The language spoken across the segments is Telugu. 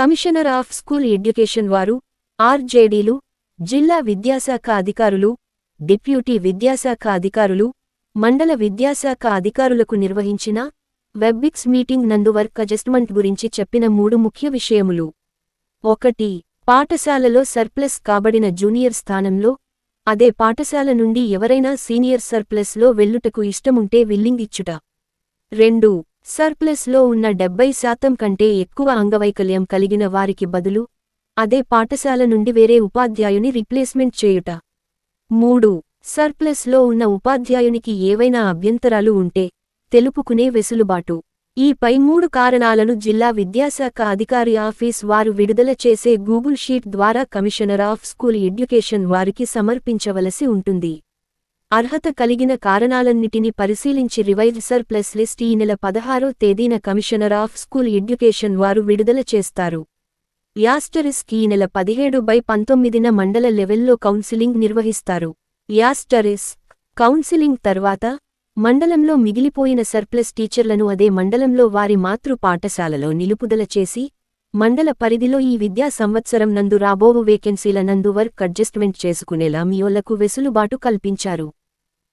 కమిషనర్ ఆఫ్ స్కూల్ ఎడ్యుకేషన్ వారు ఆర్జేడీలు జిల్లా విద్యాశాఖ అధికారులు డిప్యూటీ విద్యాశాఖ అధికారులు మండల విద్యాశాఖ అధికారులకు నిర్వహించిన వెబ్బిక్స్ మీటింగ్ నందు వర్క్ అడ్జస్ట్మెంట్ గురించి చెప్పిన మూడు ముఖ్య విషయములు. ఒకటి పాఠశాలలో సర్ప్లస్ కాబడిన జూనియర్ స్థానంలో అదే పాఠశాల నుండి ఎవరైనా సీనియర్ సర్ప్లస్లో వెల్లుటకు ఇష్టముంటే విల్లింగ్ ఇచ్చుట. రెండు సర్ప్లస్లో ఉన్న డెబ్బై శాతం కంటే ఎక్కువ అంగవైకల్యం కలిగిన వారికి బదులు అదే పాఠశాల నుండి వేరే ఉపాధ్యాయుని రిప్లేస్మెంట్ చేయుట. మూడు సర్ప్లస్లో ఉన్న ఉపాధ్యాయునికి ఏవైనా అభ్యంతరాలు ఉంటే తెలుపుకునే వెసులుబాటు. ఈ పై మూడు కారణాలను జిల్లా విద్యాశాఖ అధికారి ఆఫీస్ వారు విడుదల చేసే గూగుల్ షీట్ ద్వారా కమిషనర్ ఆఫ్ స్కూల్ ఎడ్యుకేషన్ వారికి సమర్పించవలసి ఉంటుంది. అర్హత కలిగిన కారణాలన్నిటిని పరిశీలించి రివైజ్ సర్ప్లస్ లిస్ట్ ఈ నెల పదహారో తేదీన కమిషనర్ ఆఫ్ స్కూల్ ఎడ్యుకేషన్ వారు విడుదల చేస్తారు. యాస్టరిస్క్ ఈ నెల పదిహేడు బై పంతొమ్మిదిన మండల లెవెల్లో కౌన్సిలింగ్ నిర్వహిస్తారు. యాస్టరిస్క్ కౌన్సిలింగ్ తర్వాత మండలంలో మిగిలిపోయిన సర్ప్లస్ టీచర్లను అదే మండలంలో వారి మాతృ పాఠశాలలో నిలుపుదల చేసి మండల పరిధిలో ఈ విద్యా సంవత్సరం నందు రాబోవు వేకెన్సీల నందు వర్క్ అడ్జస్ట్మెంట్ చేసుకునేలా మియోలకు వెసులుబాటు కల్పించారు.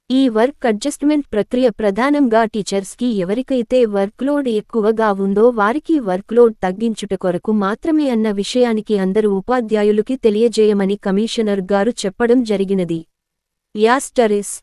ఈ వర్క్ అడ్జస్ట్మెంట్ ప్రక్రియ ప్రధానంగా టీచర్స్కి ఎవరికైతే వర్క్లోడ్ ఎక్కువగా ఉందో వారికి వర్క్లోడ్ తగ్గించుట కొరకు మాత్రమే అన్న విషయానికి అందరు ఉపాధ్యాయులకి తెలియజేయమని కమిషనర్ గారు చెప్పడం జరిగినది. యాస్టరిస్